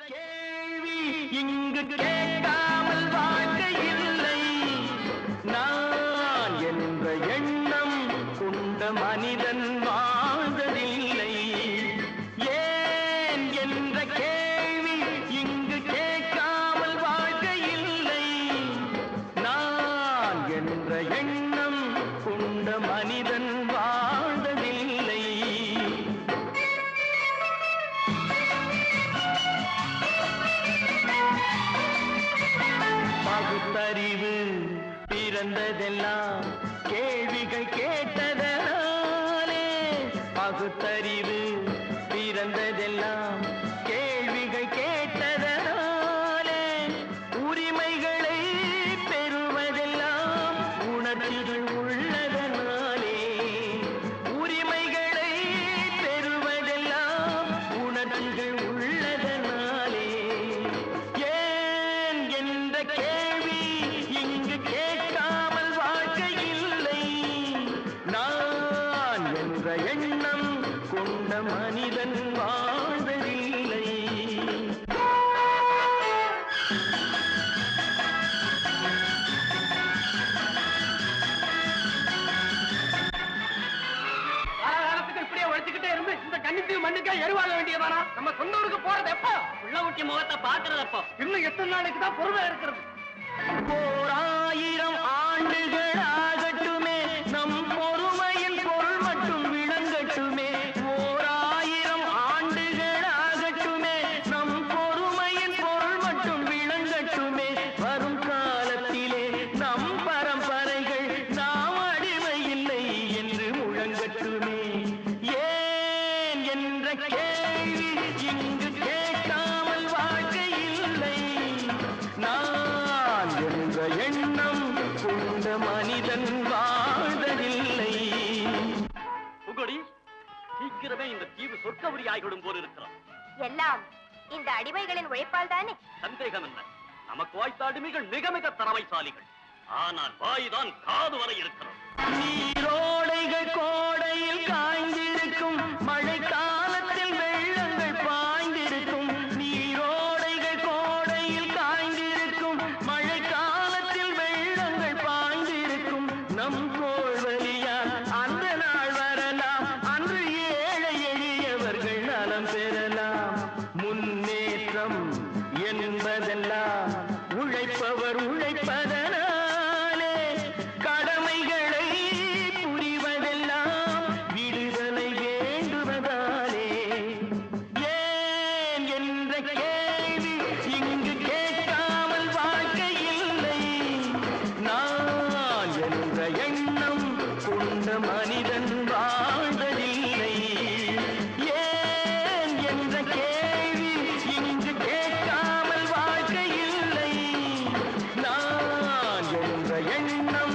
கேள்வி இங்கு கேட்காமல் வாழ்க்கை இல்லை. நான் என்ற எண்ணம் கொண்ட மனிதன் பகுத்தறிவு பிறந்ததெல்லாம் கேள்விகள் கேட்டதனாலே பகுத்தறிவு என்ற எண்ணம் கொண்ட மனிதன் இந்த கன்னித்தீவு மண்ணுக்கே எருவாக வேண்டியதானா? நம்ம சொந்த ஊருக்கு போறது எப்போ? உள்ள ஊட்டி முகத்தை பாக்குறது எப்போ? இன்னும் எத்தனை நாளைக்கு தான் பொறுமை இருக்கிறது. ஓர் ஆயிரம் ஆண்டுகள் நான் என்ற எண்ணம் கொண்ட மனிதன் வாழ்வதில்லை. புகழி சீக்கிரமே இந்த தீவு சொர்க்கபுரி ஆகிவிடும் போல் இருக்கிறோம் எல்லாம் இந்த அடிமைகளின் உழைப்பால் தானே? சந்தேகம் என்ன? நமக்கு வாய்த்த அடிமைகள் மிக மிக திறமைசாலிகள். ஆனால் வாய்தான் காது வரை இருக்கிறோம் நீரோடைகள் எண்ணம் கொண்ட மனிதன் வாழ்வதில்லை. ஏன் என்ற கேள்வி இங்கு கேட்காமல் வாழ்க்கையில்லை நான் என்ற எண்ணம்